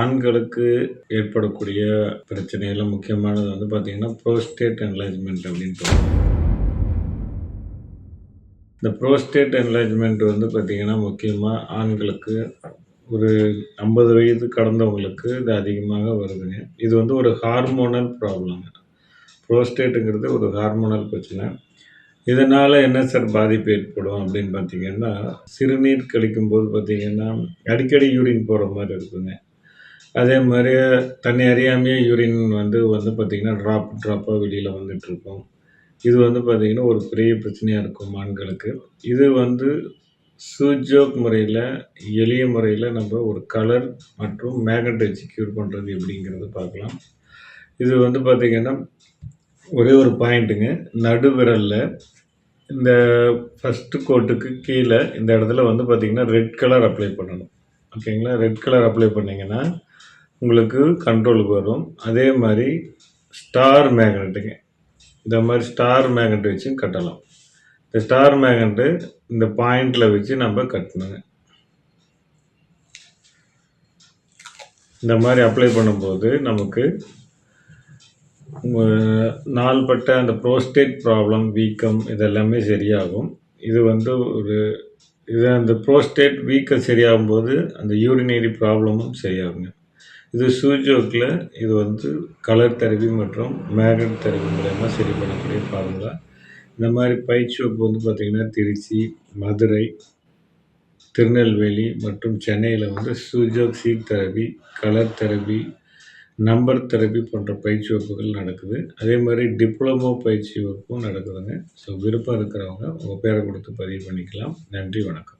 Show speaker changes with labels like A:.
A: ஆண்களுக்கு ஏற்படக்கூடிய பிரச்சனையில் முக்கியமானது வந்து பார்த்திங்கன்னா ப்ரோஸ்டேட் என்லார்ஜ்மென்ட் அப்படின்னு இந்த புரோஸ்டேட் என்லார்ஜ்மென்ட் வந்து பார்த்திங்கன்னா முக்கியமாக ஆண்களுக்கு ஒரு 50 வயது கடந்தவங்களுக்கு இது அதிகமாக வருதுங்க. இது வந்து ஒரு ஹார்மோனல் ப்ராப்ளம்ங்க. ப்ரோஸ்டேட்டுங்கிறது ஒரு ஹார்மோனல் பிரச்சனை. இதனால் என்ன சார் பாதிப்பு ஏற்படும் அப்படின்னு பார்த்தீங்கன்னா, சிறுநீர் கழிக்கும்போது பார்த்தீங்கன்னா, அடிக்கடி யூரின் போகிற மாதிரி இருக்குங்க. அதே மாதிரியே தன்னை அறியாமையே யூரின் வந்து வந்து பார்த்தீங்கன்னா, ட்ராப் ட்ராப்பாக வெளியில் வந்துட்டுருக்கும். இது வந்து பார்த்திங்கன்னா ஒரு பெரிய பிரச்சனையாக இருக்கும் ஆண்களுக்கு. இது வந்து சூஜோக் முறையில் எளிய முறையில் நம்ம ஒரு கலர் மற்றும் மேக்னெட் வச்சு பண்ணுறது எப்படிங்கிறது எப்படிங்கிறத பார்க்கலாம். இது வந்து பார்த்திங்கன்னா ஒரே ஒரு பாயிண்ட்டுங்க. நடுவிரலில் இந்த ஃபஸ்ட்டு கோட்டுக்கு கீழே இந்த இடத்துல வந்து பார்த்திங்கன்னா ரெட் கலர் அப்ளை பண்ணணும். ஓகேங்களா? ரெட் கலர் அப்ளை பண்ணிங்கன்னா உங்களுக்கு கண்ட்ரோலுக்கு வரும். அதே மாதிரி ஸ்டார் மேக்னெட்டுங்க. இந்த மாதிரி ஸ்டார் மேக்னெட் வச்சும் கட்டலாம். இந்த ஸ்டார் மேக்னெட்டு இந்த பாயிண்டில் வச்சு நம்ம கட்டணுங்க. இந்த மாதிரி அப்ளை பண்ணும்போது நமக்கு நாள்பட்ட அந்த ப்ரோஸ்டேட் ப்ராப்ளம், வீக்கம் இதெல்லாமே சரியாகும். இது வந்து ஒரு இது அந்த ப்ரோஸ்டேட் வீக்கம் சரியாகும்போது, அந்த யூரினரி ப்ராப்ளமும் சரியாகுங்க. இது சூஜோக்கில் இது வந்து கலர் தெரபி மற்றும் மேரட் தெரபி மூலயமா சரி பண்ணக்கூடிய ஃபார்முலா. இந்த மாரி பயிற்சிவகுப்பு வந்து பார்த்திங்கன்னா திருச்சி, மதுரை, திருநெல்வேலி மற்றும் சென்னையில் வந்து su jok seed therapy, colour therapy, number therapy போன்ற பயிற்சி வகுப்புகள் நடக்குது. அதே மாதிரி டிப்ளமோ பயிற்சி வகுப்பும் நடக்குதுங்க. ஸோ விருப்பம் இருக்கிறவங்க உங்கள் பேரை கொடுத்து பதிவு பண்ணிக்கலாம். நன்றி, வணக்கம்.